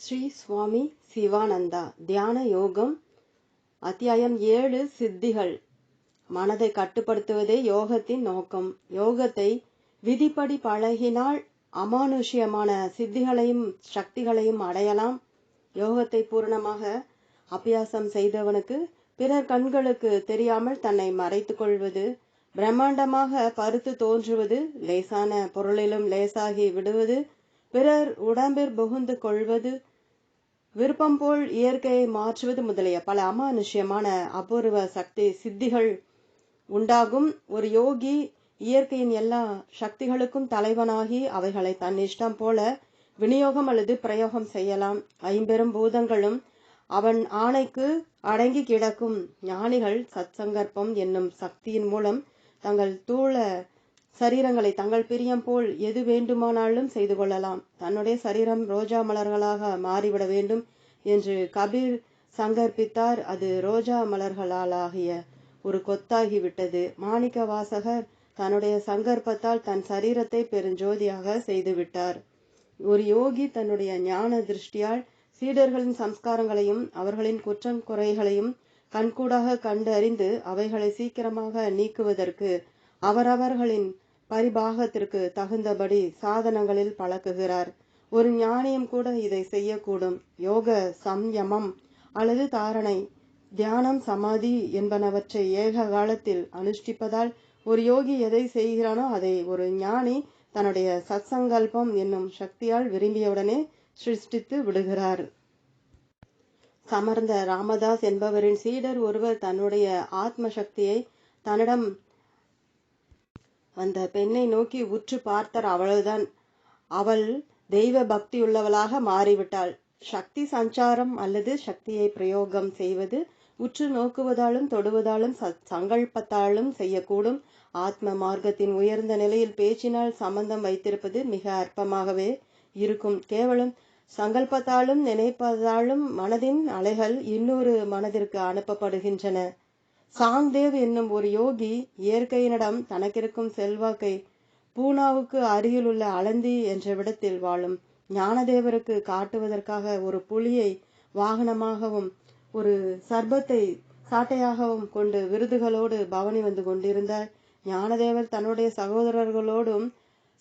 ஸ்ரீ சுவாமி சிவானந்தா. தியான யோகம். அத்தியாயம் ஏழு சித்திகள். மனதை கட்டுப்படுத்துவதே யோகத்தின் நோக்கம். யோகத்தை விதிப்படி பழகினால் அமானுஷ்யமான சித்திகளையும் சக்திகளையும் அடையலாம். யோகத்தை பூரணமாக அபியாசம் செய்தவனுக்கு பிறர் கண்களுக்கு தெரியாமல் தன்னை மறைத்துக் கொள்வது பிரம்மாண்டமாக பருத்து தோன்றுவது லேசான பொருளிலும் லேசாகி விடுவது பிறர் உடம்பில் புகுந்து கொள்வது விருப்பம் போல் இயற்கையை மாற்றுவது முதலிய பல அமானுஷ்யமான அபூர்வ சக்தி சித்திகள் உண்டாகும். ஒரு யோகி இயற்கையின் எல்லா சக்திகளுக்கும் தலைவனாகி அவைகளை தன் இஷ்டம் போல விநியோகம் அல்லது பிரயோகம் செய்யலாம். ஐம்பெரும் பூதங்களும் அவன் ஆணைக்கு அடங்கி கிடக்கும் ஞானிகள் சத்சங்கற்பம் என்னும் சக்தியின் மூலம் தங்கள் தூள சரீரங்களை தங்கள் பிரியம் போல் எது வேண்டுமானாலும் செய்து கொள்ளலாம். தன்னுடைய சரீரம் ரோஜா மலர்களாக மாறிவிட வேண்டும் என்று கபீர் சங்கற்பித்தார். அது ரோஜா மலர்களாலாகிய ஒரு கொத்தாகிவிட்டது. மாணிக்க வாசகர் தன்னுடைய சங்கற்பத்தால் தன் சரீரத்தை பெருஞ்சோதியாக செய்துவிட்டார். ஒரு யோகி தன்னுடைய ஞான திருஷ்டியால் சீடர்களின் சம்ஸ்காரங்களையும் அவர்களின் குற்றம் குறைகளையும் கண்கூடாக கண்டறிந்து அவைகளை சீக்கிரமாக நீக்குவதற்கு அவரவர்களின் பரிபாகத்திற்கு தகுந்தபடி சாதனங்களில் பழக்குகிறார். ஒரு ஞானியும் கூட இதை செய்யக்கூடும். யோக சம்யமம் அல்லது தாரணை தியானம் சமாதி என்பனவற்றை ஏக காலத்தில் அனுஷ்டிப்பதால் ஒரு யோகி எதை செய்கிறானோ அதை ஒரு ஞானி தன்னுடைய சத்சங்கல்பம் என்னும் சக்தியால் விரும்பியவுடனே சிருஷ்டித்து விடுகிறார். சமர்ந்த ராமதாஸ் என்பவரின் சீடர் ஒருவர் தன்னுடைய ஆத்ம சக்தியை தன்னிடம் அந்த பெண்ணை நோக்கி உற்று பார்த்தார் அவ்வளவுதான் அவள் தெய்வ பக்தியுள்ளவளாக மாறிவிட்டாள். சக்தி சஞ்சாரம் அல்லது சக்தியை பிரயோகம் செய்வது உற்று நோக்குவதாலும் தொடுவதாலும் சங்கல்பத்தாலும் செய்யக்கூடும். ஆத்ம மார்க்கத்தின் உயர்ந்த நிலையில் பேச்சினால் சம்பந்தம் வைத்திருப்பது மிக அற்பமாகவே இருக்கும். கேவலம் சங்கல்பத்தாலும் நினைப்பதாலும் மனதின் அலைகள் இன்னொரு மனதிற்கு அனுப்பப்படுகின்றன. சாங்தேவ் என்னும் ஒரு யோகி இயற்கையினிடம் தனக்கிருக்கும் செல்வாக்கை பூனாவுக்கு அருகிலுள்ள அலந்தி என்ற விடத்தில் வாழும் ஞானதேவருக்கு காட்டுவதற்காக ஒரு புலியை வாகனமாகவும் ஒரு சர்பத்தை சாட்டையாகவும் கொண்டு விருதுகளோடு பவனி வந்து கொண்டிருந்தார். ஞானதேவர் தன்னுடைய சகோதரர்களோடும்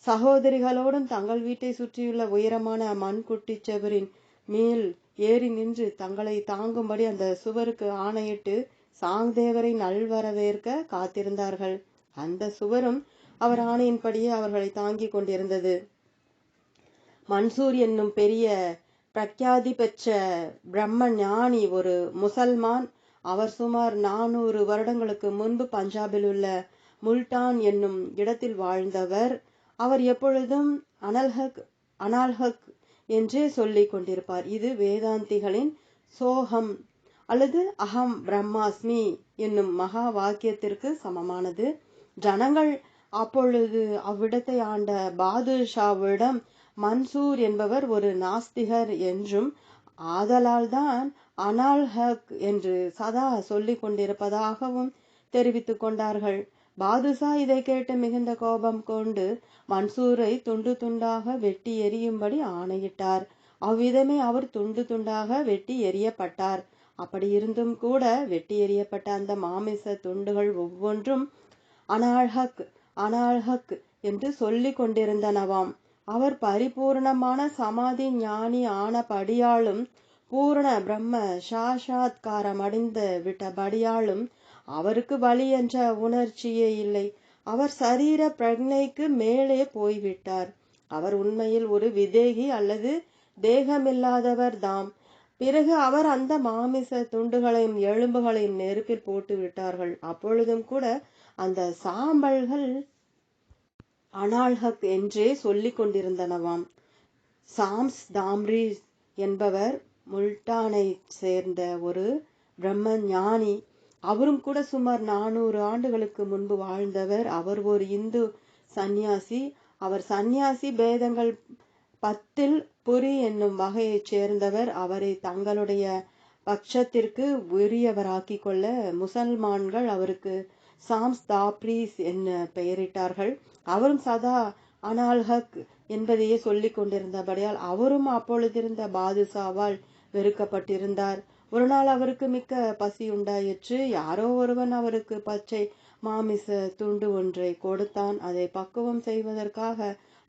சகோதரிகளோடும் தங்கள் வீட்டை சுற்றியுள்ள உயரமான மண் குட்டிச்சவரின் மேல் ஏறி நின்று தங்களை தாங்கும்படி அந்த சுவருக்கு ஆணையிட்டு சாங்தேவரை நல்வரவேற்க காத்திருந்தார்கள். அந்த சுவரும் அவர் ஆணையின்படியே அவர்களை தாங்கிக் கொண்டிருந்தது. மன்சூர் என்னும் பெரிய பிரக்யாதி பெற்ற பிரம்ம ஞானி ஒரு முசல்மான் அவர் சுமார் நானூறு வருடங்களுக்கு முன்பு பஞ்சாபில் உள்ள முல்டான் என்னும் இடத்தில் வாழ்ந்தவர். அவர் எப்பொழுதும் அனல்ஹக் அனால்ஹக் என்றே சொல்லிக் கொண்டிருப்பார். இது வேதாந்திகளின் சோகம். அல்லது அகம் பிரம்மாஸ்மி என்னும் மகா வாக்கியத்திற்கு சமமானது. ஜனங்கள் அப்பொழுது அவ்விடத்தை ஆண்ட பாதுஷாவிடம் மன்சூர் என்பவர் ஒரு நாஸ்திகர் என்றும் ஆதலால் தான் அனால்ஹக் என்று சதா சொல்லிக் கொண்டிருப்பதாகவும் தெரிவித்துக் கொண்டார்கள். பாதுஷா இதை கேட்டு மிகுந்த கோபம் கொண்டு மன்சூரை துண்டு துண்டாக வெட்டி எரியும்படி ஆணையிட்டார். அவ்விதமே அவர் துண்டு துண்டாக வெட்டி எரியப்பட்டார் அப்படி இருந்தும் கூட வெட்டி எறியப்பட்ட அந்த மாமிச துண்டுகள் ஒவ்வொன்றும் அனாழ்ஹக் அனாழ்ஹக் என்று சொல்லிக் கொண்டிருந்தனவாம். அவர் பரிபூர்ணமான சமாதி ஞானி ஆனபடியாலும் பூரண பிரம்ம சாஷாத்காரம் அடைந்து விட்டபடியாலும் அவருக்கு வழி என்ற உணர்ச்சியே இல்லை. அவர் சரீர பிரக்னைக்கு மேலே போய்விட்டார். அவர் உண்மையில் ஒரு விதேகி அல்லது தேகமில்லாதவர் தாம். பிறகு அவர் அந்த மாமிச துண்டுகளையும் எலும்புகளையும் நெருப்பில் போட்டு விட்டார்கள். அப்பொழுதும் கூட அந்த சாம்பல்கள் அனால்ஹக் என்றே சொல்லிக் கொண்டிருந்தனவாம். சாம்ஸ் தாம்ரி என்பவர் முல்டானை சேர்ந்த ஒரு பிரம்ம ஞானி அவரும் கூட சுமார் நானூறு ஆண்டுகளுக்கு முன்பு வாழ்ந்தவர். அவர் ஒரு இந்து சந்நியாசி. அவர் சந்நியாசி பேதங்கள் பத்தில் புரி என்னும் வகையைச் சேர்ந்தவர் அவரை தங்களுடைய பட்சத்திற்கு உரியவராக்கிக் கொள்ள முசல்மான்கள் அவருக்கு சாம்ஸ் தாப்ரீஸ் என்ன பெயரிட்டார்கள். அவரும் சதா அனால்ஹக் என்பதையே சொல்லிக் கொண்டிருந்தபடியால் அவரும் அப்பொழுதிருந்த பாதுசாவால் வெறுக்கப்பட்டிருந்தார். ஒரு நாள் அவருக்கு மிக்க பசி உண்டாயிற்று. யாரோ ஒருவன் அவருக்கு பச்சை மாமிச துண்டு ஒன்றை கொடுத்தான். அதை பக்குவம் செய்வதற்காக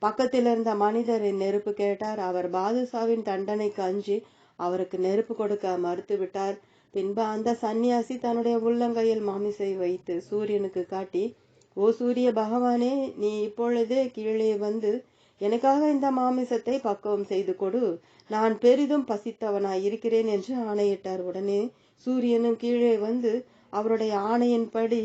பக்கத்தில் இருந்த மனிதரின் நெருப்பு கேட்டார். அவர் பாதுஷாவின் தண்டனைக்கு அஞ்சி அவருக்கு நெருப்பு கொடுக்க மறுத்து விட்டார் பின்பு அந்த சந்நியாசி தன்னுடைய உள்ளங்கையில் மாமிசை வைத்து சூரியனுக்கு காட்டி ஓ சூரிய பகவானே நீ இப்பொழுதே கீழே வந்து எனக்காக இந்த மாமிசத்தை பக்குவம் செய்து கொடு. நான் பெரிதும் பசித்தவனாய் இருக்கிறேன் என்று ஆணையிட்டார். உடனே சூரியனும் கீழே வந்து அவருடைய ஆணையின்படி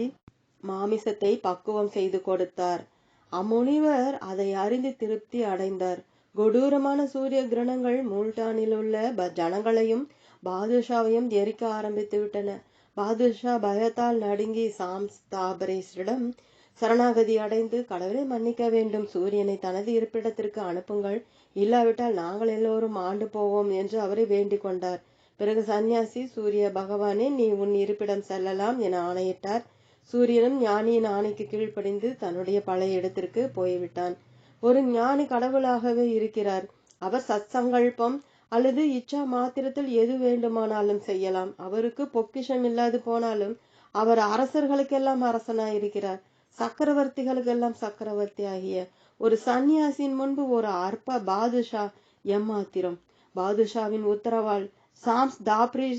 மாமிசத்தை பக்குவம் செய்து கொடுத்தார். அம்முனிவர் அதை அறிந்து திருப்தி அடைந்தார். கொடூரமான சூரிய கிரணங்கள் மூல்டானில் உள்ள ப- ஜனங்களையும் பாதுஷாவையும் எரிக்க ஆரம்பித்து விட்டன. பாதுஷா பயத்தால் நடுங்கி சாம் தாபரேஷிடம் சரணாகதி அடைந்து கடவுளை மன்னிக்க வேண்டும். சூரியனை தனது இருப்பிடத்திற்கு அனுப்புங்கள். இல்லாவிட்டால் நாங்கள் எல்லோரும் ஆண்டு போவோம் என்று அவரை வேண்டிக் கொண்டார் பிறகு சந்நியாசி சூரிய பகவானே நீ உன் இருப்பிடம் செல்லலாம் என ஆணையிட்டார். சூரியனும் ஞானியின் ஆணைக்கு கீழ்ப்படிந்து தன்னுடைய பழைய இடத்திற்கு போய்விட்டான். ஒரு ஞானி கடவுளாகவே இருக்கிறார். அவர் சத்சங்கல்பம் அல்லது இச்சா மாத்திரத்தில் எது வேண்டுமானாலும் செய்யலாம். அவருக்கு பொக்கிஷம் இல்லாது போனாலும் அவர் அரசர்களுக்கெல்லாம் அரசனாயிருக்கிறார். சக்கரவர்த்திகளுக்கெல்லாம் சக்கரவர்த்தி ஆகிய ஒரு சந்நியாசியின் முன்பு ஒரு அற்ப பாதுஷா எம்மாத்திரம். பாதுஷாவின் உத்தரவால் சாம்ஸ் தாப்ரி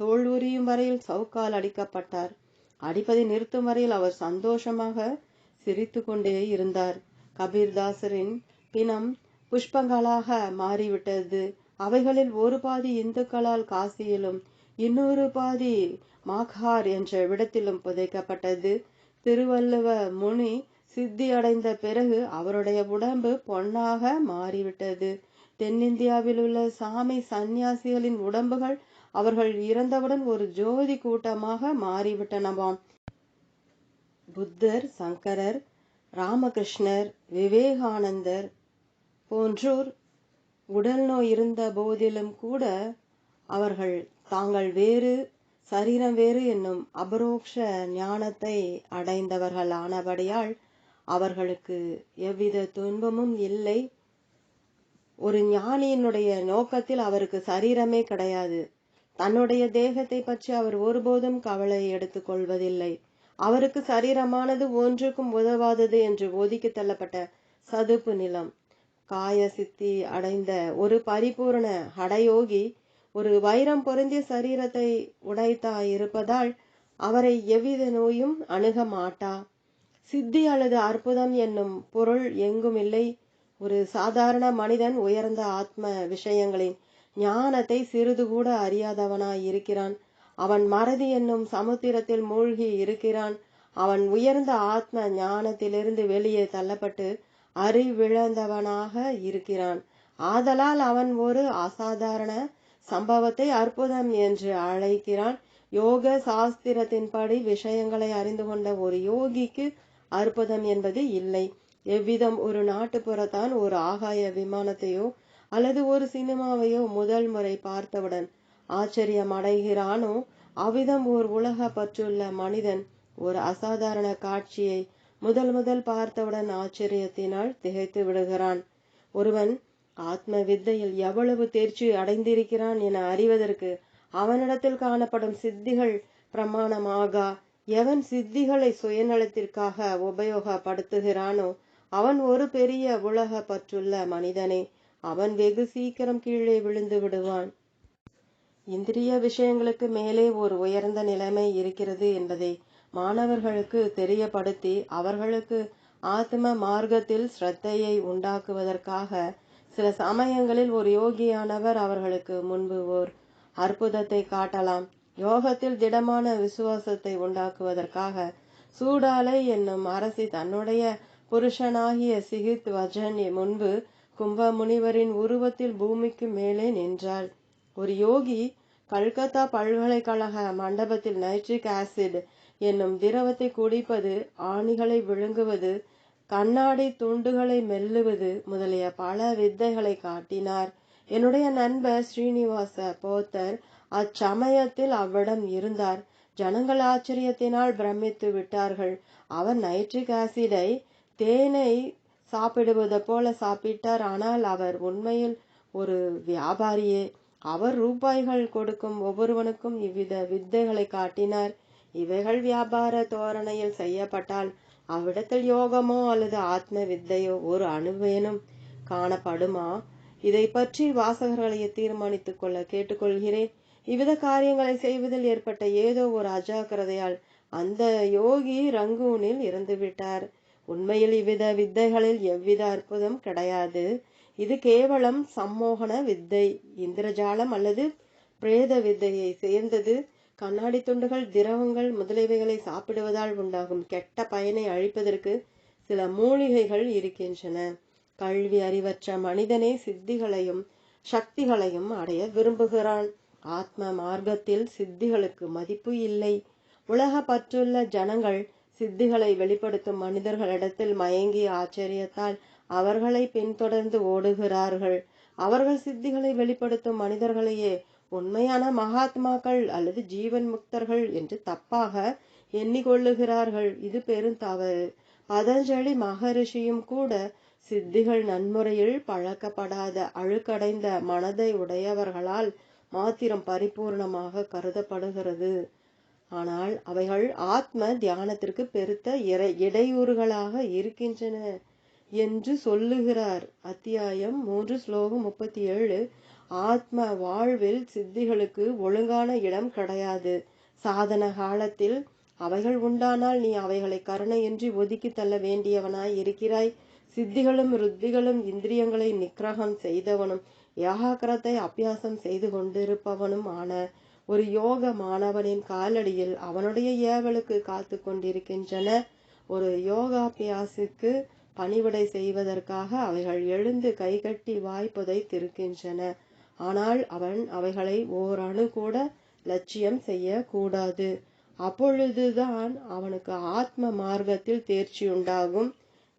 தோல் உரியும் வரையில் சவுக்கால் அடிக்கப்பட்டார். அடிப்பதை நிறுத்தும் வரையில் அவர் சந்தோஷமாக சிரித்து கொண்டே இருந்தார். கபீர்தாசரின் பிணம் புஷ்பங்களாக மாறிவிட்டது. அவைகளில் ஒரு பாதி இந்துக்களால் காசியிலும் இன்னொரு பாதி மாக்ஹார் என்ற விடத்திலும் புதைக்கப்பட்டது. திருவள்ளுவ முனி சித்தி அடைந்த பிறகு அவருடைய உடம்பு பொன்னாக மாறிவிட்டது. தென்னிந்தியாவில் உள்ள சாமி சந்நியாசிகளின் உடம்புகள் அவர்கள் இறந்தவுடன் ஒரு ஜோதி கூட்டமாக மாறிவிட்டனவாம். புத்தர் சங்கரர் ராமகிருஷ்ணர் விவேகானந்தர் போன்றோர் உடல் நோய் இருந்த போதிலும் கூட அவர்கள் தாங்கள் வேறு சரீரம் வேறு என்னும் அபரோக்ஷ ஞானத்தை அடைந்தவர்கள் ஆனபடியால் அவர்களுக்கு எவ்வித துன்பமும் இல்லை. ஒரு ஞானியினுடைய நோக்கத்தில் அவருக்கு சரீரமே கிடையாது. தன்னுடைய தேகத்தை பற்றி அவர் ஒருபோதும் கவலை எடுத்துக் கொள்வதில்லை. அவருக்கு சரீரமானது ஒன்றுக்கும் உதவாதது என்று ஒதுக்கி தள்ளப்பட்ட சதுப்பு நிலம். காய சித்தி அடைந்த ஒரு பரிபூரண ஹடயோகி ஒரு வைரம் பொருந்திய சரீரத்தை உடைத்தா இருப்பதால் அவரை எவ்வித நோயும் அணுக மாட்டா. சித்தி அல்லது அற்புதம் என்னும் பொருள் எங்கும் இல்லை ஒரு சாதாரண மனிதன் உயர்ந்த ஆத்ம விஷயங்களின் ஞானத்தை சிறிது கூட அறியாதவனாய் இருக்கிறான். அவன் மறதி என்னும் சமுத்திரத்தில் மூழ்கி இருக்கிறான். அவன் உயர்ந்த ஆத்ம ஞானத்திலிருந்து வெளியே தள்ளப்பட்டு அறிவிழந்தவனாக இருக்கிறான். ஆதலால் அவன் ஒரு அசாதாரண சம்பவத்தை அற்புதம் என்று அழைக்கிறான். யோக சாஸ்திரத்தின்படி விஷயங்களை அறிந்து கொண்ட ஒரு யோகிக்கு அற்புதம் என்பது இல்லை. எவ்விதம் ஒரு நாட்டுப்புறத்தான் ஒரு ஆகாய விமானத்தையோ அல்லது ஒரு சினிமாவையோ முதல் முறை பார்த்தவுடன் ஆச்சரியம் அடைகிறானோ அவ்விதம் ஓர் உலக பற்றுள்ள மனிதன் ஒரு அசாதாரண காட்சியை முதல் முதல் பார்த்தவுடன் ஆச்சரியத்தினால் திகைத்து விடுகிறான். ஒருவன் ஆத்ம வித்தையில் எவ்வளவு தேர்ச்சி அடைந்திருக்கிறான் என அறிவதற்கு அவனிடத்தில் காணப்படும் சித்திகள் பிரமாணமாகா? எவன் சித்திகளை சுயநலத்திற்காக உபயோகப்படுத்துகிறானோ? அவன் ஒரு பெரிய உலக பற்றுள்ள மனிதனே. அவன் வெகு சீக்கிரம் கீழே விழுந்து விடுவான். இந்திரிய விஷயங்களுக்கு மேலே ஒரு உயர்ந்த நிலைமை இருக்கிறது என்பதை மாணவர்களுக்கு தெரியப்படுத்தி அவர்களுக்கு ஆத்ம மார்க்கத்தில் ஸ்ரத்தையை உண்டாக்குவதற்காக சில சமயங்களில் ஒரு யோகியானவர் அவர்களுக்கு முன்பு ஓர் அற்புதத்தை காட்டலாம். யோகத்தில் திடமான விசுவாசத்தை உண்டாக்குவதற்காக சூடாலை என்னும் அரசி தன்னுடைய புருஷனாகிய சிகித் வஜன் முன்பு கும்ப முனிவரின் உருவத்தில் பூமிக்கு மேலே நின்றாள். ஒரு யோகி கல்கத்தா பல்கலைக்கழக மண்டபத்தில் நைட்ரிக் ஆசிட் என்னும் திரவத்தை குடிப்பது ஆணிகளை விழுங்குவது கண்ணாடி துண்டுகளை மெல்லுவது முதலிய பல வித்தைகளை காட்டினார். என்னுடைய நண்பர் ஸ்ரீனிவாச போத்தர் அச்சமயத்தில் அவ்விடம் இருந்தார். ஜனங்கள் ஆச்சரியத்தினால் பிரமித்து விட்டார்கள். அவர் நைட்ரிக் ஆசிடை தேனை சாப்பிடுவது போல சாப்பிட்டார். ஆனால் அவர் உண்மையில் ஒரு வியாபாரியே. அவர் ரூபாய்கள் கொடுக்கும் ஒவ்வொருவனுக்கும் இவ்வித வித்தைகளை காட்டினார். இவைகள் வியாபார தோரணையில் செய்யப்பட்டால் அவ்விடத்தில் யோகமோ அல்லது ஆத்ம வித்தையோ ஒரு அணுவேனும் காணப்படுமா? இதை பற்றி வாசகர்களை தீர்மானித்துக் கொள்ள கேட்டுக்கொள்கிறேன். இவ்வித காரியங்களை செய்வதில் ஏற்பட்ட ஏதோ ஒரு அஜாக்கிரதையால் அந்த யோகி ரங்கூனில் இறந்துவிட்டார். உண்மையில் இவ்வித வித்தைகளில் எவ்வித அற்புதம் கிடையாது. இது கேவலம் சம்மோகன வித்தை இந்திரஜாலம் அல்லது பிரேத வித்தையை சேர்ந்தது. கண்ணாடி துண்டுகள் திரவங்கள் முதலியவைகளை சாப்பிடுவதால் உண்டாகும் கெட்ட பயனை அழிப்பதற்கு சில மூலிகைகள் இருக்கின்றன. கல்வி அறிவற்ற மனிதனே சித்திகளையும் சக்திகளையும் அடைய விரும்புகிறான். ஆத்ம மார்க்கத்தில் சித்திகளுக்கு மதிப்பு இல்லை. உலக பற்றுள்ள ஜனங்கள் சித்திகளை வெளிப்படுத்தும் மனிதர்களிடத்தில் மயங்கி ஆச்சரியத்தால் அவர்களை பின்தொடர்ந்து ஓடுகிறார்கள். அவர்கள் சித்திகளை வெளிப்படுத்தும் மனிதர்களையே உண்மையான மகாத்மாக்கள் அல்லது ஜீவன் முக்தர்கள் என்று தப்பாக எண்ணிக்கொள்ளுகிறார்கள். இது பெரும் தவறு. பதஞ்சலி மகரிஷியும் கூட சித்திகள் நன்முறையில் பழக்கப்படாத அழுக்கடைந்த மனதை உடையவர்களால் மாத்திரம் பரிபூர்ணமாக கருதப்படுகிறது. ஆனால் அவைகள் ஆத்ம தியானத்திற்கு பெருத்த இறை- இடையூறுகளாக இருக்கின்றன என்று சொல்லுகிறார். அத்தியாயம் மூன்று ஸ்லோகம் முப்பத்தி ஏழு ஆத்ம வாழ்வில் சித்திகளுக்கு ஒழுங்கான இடம் கிடையாது. சாதன காலத்தில் அவைகள் உண்டானால் நீ அவைகளை கருணையின்றி ஒதுக்கி தள்ள வேண்டியவனாய் இருக்கிறாய். சித்திகளும் ருத்திகளும் இந்திரியங்களை நிக்கிரகம் செய்தவனும் ஏகாக்கிரத்தை அபியாசம் செய்து கொண்டிருப்பவனும் ஆன ஒரு யோக மாணவனின் காலடியில் அவனுடைய ஏவலுக்கு காத்து கொண்டிருக்கின்றன. ஒரு யோகாபியாசுக்கு பணிவிடை செய்வதற்காக அவைகள் எழுந்து கைகட்டி வாய்ப்பதை திருக்கின்றன ஆனால் அவன் அவைகளை ஓரணு கூட லட்சியம் செய்யக்கூடாது. அப்பொழுதுதான் அவனுக்கு ஆத்ம மார்க்கத்தில் தேர்ச்சியுண்டாகும்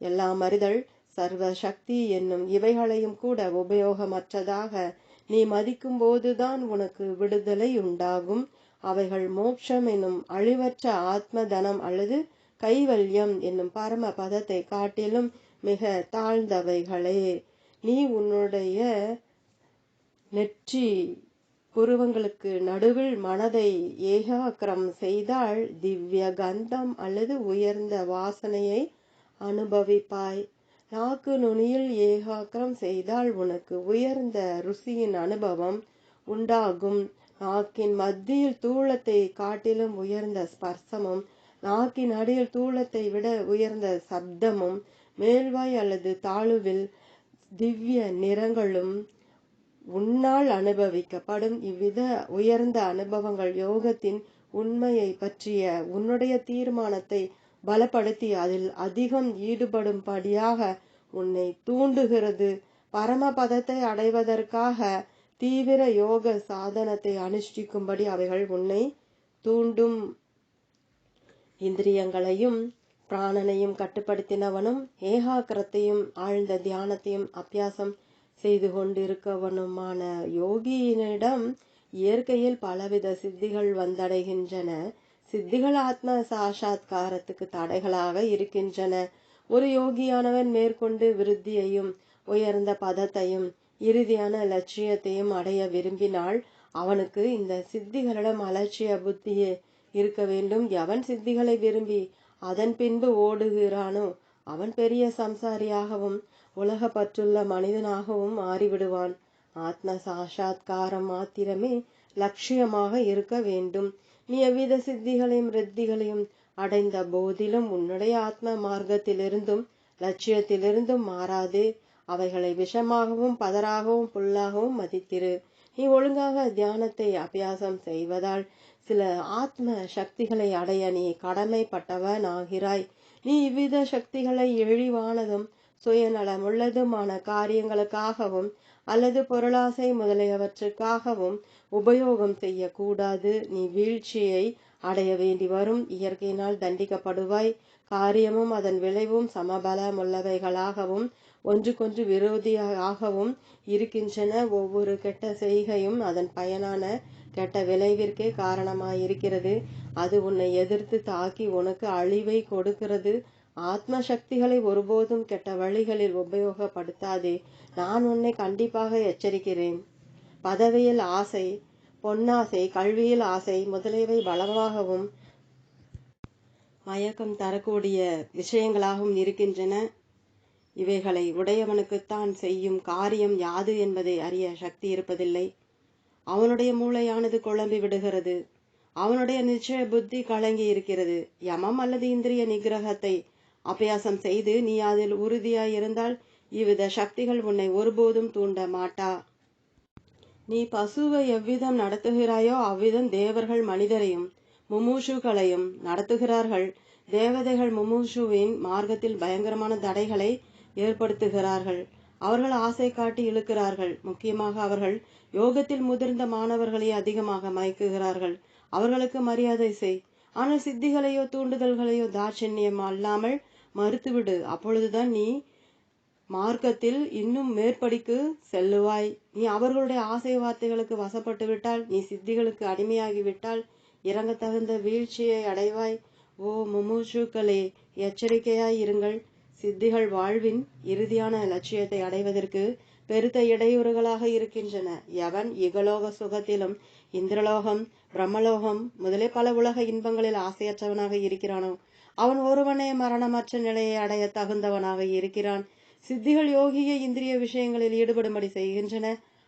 எல்லாம் அறிதல் சர்வ சக்தி என்னும் இவைகளையும் கூட உபயோகமற்றதாக நீ மதிக்கும் போதுதான் உனக்கு விடுதலை உண்டாகும். அவைகள் மோட்சம் என்னும் அழிவற்ற ஆத்ம தனம் அல்லது கைவல்யம் என்னும் பரம பதத்தை காட்டிலும் மிக தாழ்ந்தவைகளே. நீ உன்னுடைய நெற்றி புருவங்களுக்கு நடுவில் மனதை ஏகாக்கிரம் செய்தால் திவ்ய கந்தம் அல்லது உயர்ந்த வாசனையை அனுபவிப்பாய். நாக்கு நுனியில் ஏகாக்கிரம் செய்தால் உனக்கு உயர்ந்த ருசியின் அனுபவம் உண்டாகும். நாக்கின் மத்தியில் தூளத்தை காட்டிலும் உயர்ந்த ஸ்பர்சமும் நாக்கின் அடியில் தூளத்தை விட உயர்ந்த சப்தமும் மேல்வாய் அல்லது தாழுவில் திவ்ய நிறங்களும் உன்னால் அனுபவிக்கப்படும். இவ்வித உயர்ந்த அனுபவங்கள் யோகத்தின் உண்மையை பற்றிய உன்னுடைய தீர்மானத்தை பலப்படுத்தி அதில் அதிகம் ஈடுபடும்படியாக உன்னை தூண்டுகிறது. பரமபதத்தை அடைவதற்காக தீவிர யோக சாதனத்தை அனுஷ்டிக்கும்படி அவைகள் உன்னை தூண்டும். இந்திரியங்களையும் பிராணனையும் கட்டுப்படுத்தினவனும் ஏகாக்கிரத்தையும் ஆழ்ந்த தியானத்தையும் அபியாசம் செய்து கொண்டிருக்கவனுமான யோகியினிடம் இயற்கையில் பலவித சித்திகள் வந்தடைகின்றன. சித்திகள் ஆத்ம சாஷாத்காரத்துக்கு தடைகளாக இருக்கின்றன. ஒரு யோகியானவன் மேற்கொண்டு விருத்தியையும் உயர்ந்த பதத்தையும் இறுதியான லட்சியத்தையும் அடைய விரும்பினால் அவனுக்கு இந்த சித்திகளிடம் அலட்சிய புத்தியே இருக்க வேண்டும். எவன் சித்திகளை விரும்பி அதன் பின்பு ஓடுகிறானோ அவன் பெரிய சம்சாரியாகவும் உலக பற்றுள்ள மனிதனாகவும் மாறிவிடுவான். ஆத்ம சாஷாத்காரம் மாத்திரமே லட்சியமாக இருக்க வேண்டும். நீ எவ்வித சித்திகளையும் ரித்திகளையும் அடைந்த போதிலும் உன்னுடைய ஆத்ம மார்க்கத்திலிருந்தும் லட்சியத்திலிருந்தும் மாறாது. அவைகளை விஷமாகவும் பதராகவும் புல்லாகவும் மதித்திரு. நீ ஒழுங்காக தியானத்தை அபியாசம் செய்வதால் சில ஆத்ம சக்திகளை அடைய நீ கடமைப்பட்டவன் ஆகிறாய் நீ இவ்வித சக்திகளை இழிவானதும் சுயநலமுள்ளதுமான காரியங்களுக்காகவும் அல்லது பொருளாசை முதலியவற்றுக்காகவும் உபயோகம் செய்யக்கூடாது. நீ வீழ்ச்சியை அடைய வேண்டி வரும். இயற்கையினால் தண்டிக்கப்படுவாய். காரியமும் அதன் விளைவும் சமபலமுள்ளவைகளாகவும் ஒன்றுக்கொன்று விரோதியாகவும் இருக்கின்றன. ஒவ்வொரு கெட்ட செய்கையும் அதன் பயனான கெட்ட விளைவிற்கே காரணமாயிருக்கிறது. அது உன்னை எதிர்த்து தாக்கி உனக்கு அழிவை கொடுக்கிறது. ஆத்ம சக்திகளை ஒருபோதும் கெட்ட வழிகளில் உபயோகப்படுத்தாதே. நான் உன்னை கண்டிப்பாக எச்சரிக்கிறேன். பதவியில் ஆசை பொன்னாசை கல்வியில் ஆசை முதலியவை பலமாகவும் மயக்கம் தரக்கூடிய விஷயங்களாகவும் இருக்கின்றன. இவைகளை உடையவனுக்குத்தான் செய்யும் காரியம் யாது என்பதை அறிய சக்தி இருப்பதில்லை. அவனுடைய மூளையானது குழம்பி விடுகிறது. அவனுடைய நிச்சய புத்தி கலங்கி இருக்கிறது. யமம் அல்லது இந்திரிய நிகிரகத்தை அபியாசம் செய்து நீ அதில் உறுதியாய் இருந்தால் இவ்வித சக்திகள் உன்னை ஒருபோதும் தூண்ட மாட்டா. நீ பசுவை எவ்விதம் நடத்துகிறாயோ அவ்விதம் தேவர்கள் மனிதரையும் முமூஷுகளையும் நடத்துகிறார்கள். தேவதைகள் முமூஷுவின் மார்க்கத்தில் பயங்கரமான தடைகளை ஏற்படுத்துகிறார்கள். அவர்கள் ஆசை காட்டி இழுக்கிறார்கள். முக்கியமாக அவர்கள் யோகத்தில் முதிர்ந்த மாணவர்களை அதிகமாக மயக்குகிறார்கள். அவர்களுக்கு மரியாதை செய். ஆனால் சித்திகளையோ தூண்டுதல்களையோ தாட்சண்யம் அல்லாமல் மறுத்துவிடு. அப்பொழுதுதான் நீ மார்க்கத்தில் இன்னும் மேற்படிக்கு செல்லுவாய். நீ அவர்களுடைய ஆசை வார்த்தைகளுக்கு வசப்பட்டு விட்டால் நீ சித்திகளுக்கு அடிமையாகிவிட்டால் இறங்க தகுந்த வீழ்ச்சியை அடைவாய். ஓ முமுஷுக்களே எச்சரிக்கையாய் இருங்கள். சித்திகள் வாழ்வின் இறுதியான லட்சியத்தை அடைவதற்கு பெருத்த இடையூறுகளாக இருக்கின்றன. எவன் இகலோக சுகத்திலும் இந்திரலோகம் பிரம்மலோகம் முதலே பல உலக இன்பங்களில் ஆசையற்றவனாக இருக்கிறானோ அவன் ஒருவனே மரணமற்ற நிலையை அடைய தகுந்தவனாக இருக்கிறான். சித்திகள் யோகிய இந்திரிய விஷயங்களில் ஈடுபடும்படி செய்கின்றன.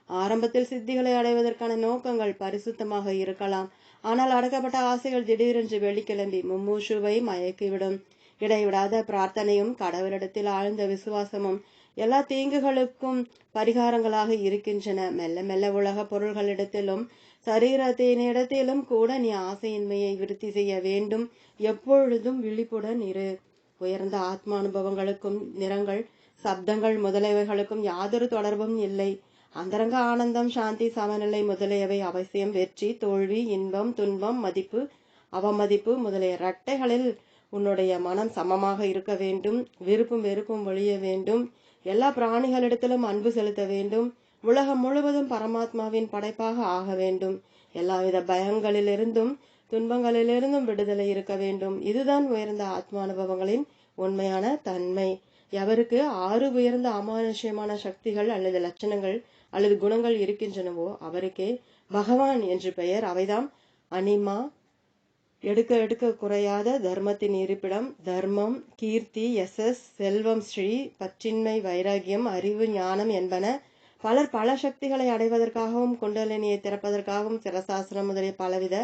ஆரம்பத்தில் சித்திகளை அடைவதற்கான நோக்கங்கள் பரிசுத்தமாக இருக்கலாம். ஆனால் அடக்கப்பட்ட ஆசைகள் திடீரென்று வெளிக்கிளம்பி மும்மூஷுவை மயக்கிவிடும். இடைவிடாத பிரார்த்தனையும் கடவுளிடத்தில் ஆழ்ந்த விசுவாசமும் எல்லா தீங்குகளுக்கும் பரிகாரங்களாக இருக்கின்றன. மெல்ல மெல்ல உலக பொருள்களிடத்திலும் சரீரத்தின் இடத்திலும் கூட நீ ஆசையின்மையை விருத்தி செய்ய வேண்டும். எப்பொழுதும் விழிப்புடன் இரு. உயர்ந்த ஆத்ம அனுபவங்களுக்கும் நிறங்கள் சப்தங்கள் முதலியவைகளுக்கும் யாதொரு தொடர்பும் இல்லை. அந்தரங்க ஆனந்தம் சாந்தி சமநிலை முதலியவை அவசியம். வெற்றி தோல்வி இன்பம் துன்பம் மதிப்பு அவமதிப்பு முதலிய இரட்டைகளில் உன்னுடைய மனம் சமமாக இருக்க வேண்டும். விருப்பும் வெறுப்பும் ஒழிய வேண்டும். எல்லா பிராணிகளிடத்திலும் அன்பு செலுத்த வேண்டும். உலகம் முழுவதும் பரமாத்மாவின் படைப்பாக ஆக வேண்டும். எல்லாவித பயங்களிலிருந்தும் துன்பங்களிலிருந்தும் விடுதலை இருக்க வேண்டும். இதுதான் உயர்ந்த ஆத்மா அனுபவங்களின் உண்மையான தன்மை. எவருக்கு ஆறு உயர்ந்த அமானுஷ்யமான சக்திகள் அல்லது லட்சணங்கள் அல்லது குணங்கள் இருக்கின்றனவோ அவருக்கே பகவான் என்று பெயர். அவைதாம் அனிமா எடுக்க எடுக்க குறையாத தர்மத்தின் இருப்பிடம் தர்மம் கீர்த்தி எஸ்எஸ் செல்வம் ஸ்ரீ பற்றின்மை வைராகியம் அறிவு ஞானம் என்பன பலர் பல சக்திகளை அடைவதற்காகவும் குண்டலினியை திறப்பதற்காகவும் சிரசாசனம் முதலிய பலவித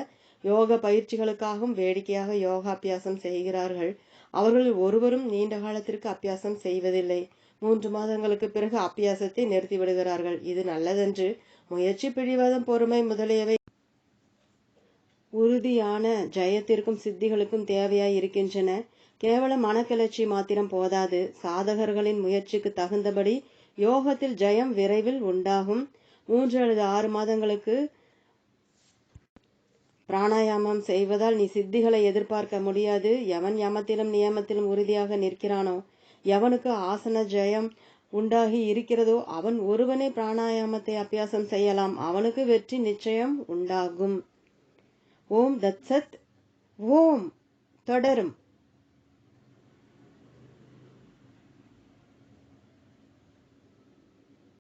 யோக பயிற்சிகளுக்காகவும் வேடிக்கையாக யோகா அபியாசம் செய்கிறார்கள். அவர்களில் ஒருவரும் நீண்ட காலத்திற்கு அபியாசம் செய்வதில்லை. மூன்று மாதங்களுக்கு பிறகு அபியாசத்தை நிறுத்தி விடுகிறார்கள். இது நல்லதென்று முயற்சி பிடிவாதம் பொறுமை முதலியவை உறுதியான ஜெயத்திற்கும் சித்திகளுக்கும் தேவையாய் இருக்கின்றன. கேவல மனக்கிளர்ச்சி மாத்திரம் போதாது. சாதகர்களின் முயற்சிக்கு தகுந்தபடி யோகத்தில் ஜெயம் விரைவில் உண்டாகும். மூன்று அல்லது ஆறு மாதங்களுக்கு பிராணாயாமம் செய்வதால் நீ சித்திகளை எதிர்பார்க்க முடியாது. எவன் யமத்திலும் நியமத்திலும் உறுதியாக நிற்கிறானோ எவனுக்கு ஆசன ஜெயம் உண்டாகி இருக்கிறதோ அவன் ஒருவனே பிராணாயாமத்தை அபியாசம் செய்யலாம். அவனுக்கு வெற்றி நிச்சயம் உண்டாகும். ஓம் தத் சத். ஓம் தொடரும்.